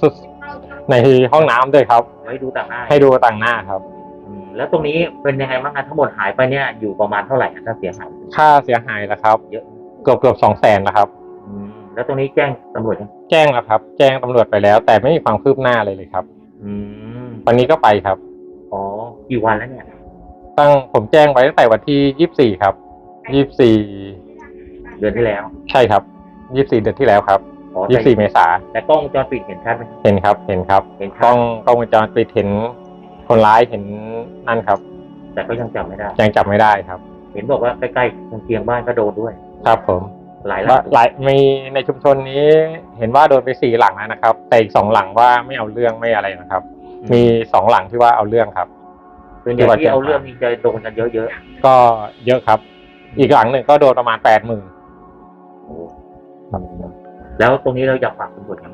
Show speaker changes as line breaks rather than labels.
สุดในห้องน้ำด้วยครับ
ไว้ดูต่างหน้า
ให้ดูต่างหน้าครับ
อืมแล้วตรงนี้เป็นยังไงบ้างคะทั้งหมดหายไปเนี่ยอยู่ประมาณเท่าไหร่อะถ้าเสียหาย
ค่าเสียหายแล้วครับ
เยอะ
เกือบเกือบสองแสนนะครับ
อืมแล้วตรงนี้แจ้งตำรวจยัง
แจ้งแล้วครับ แจ้งตำรวจไปแล้ว แต่ไม่มีความคืบหน้าเลยเลยครับ
อืม
วันนี้ก็ไปครับ
อ๋อกี่วันแล้วเนี่ย
ตั้งผมแจ้งไว้ตั้งแต่วันที่ยี่สิบสี่ครับยี่สิบสี่
เดือนที่แล้ว
ใช่ครับยี่สิบสี่เดือนที่แล้วครับ
อ๋อ
ยี่
แต่
สิบสี่เมษา
แต่กล้องวงจรปิดเห็นชัดไหม
เห็นครับเห็นครับ
เห็น
ก
ชั
ล้
ด
องกล้องวงจรปิดเห็นคนร้ายเห็นนั่นครับ
แต่ก็ยังจับไม่ได้
ยังจับไม่ได้ครับ
เห็นบอกว่าใกล้ๆตรงเคียงบ้านก็โดนด้วย
ครับผม
หลายหลั
ว่างหลายมีในชุมชนนี้ เห็นว่าโดนไปสี่หลังแล้วนะครับ แต่อีกสองหลังว่าไม่เอาเรื่องไม่อะไรนะครับ มีสองหลังที่ว่าเอาเรื่องครับ
ส่วนใหญ่ที่เอาเรื่องนี้จะโดนกันเยอะ
ก็เยอะครับ อีกหลังหนึ่งก็โดนประมาณแปดหมื่น
ๆโอ้ แล้วตรงนี้เราอยากฝากตำรวจยังไง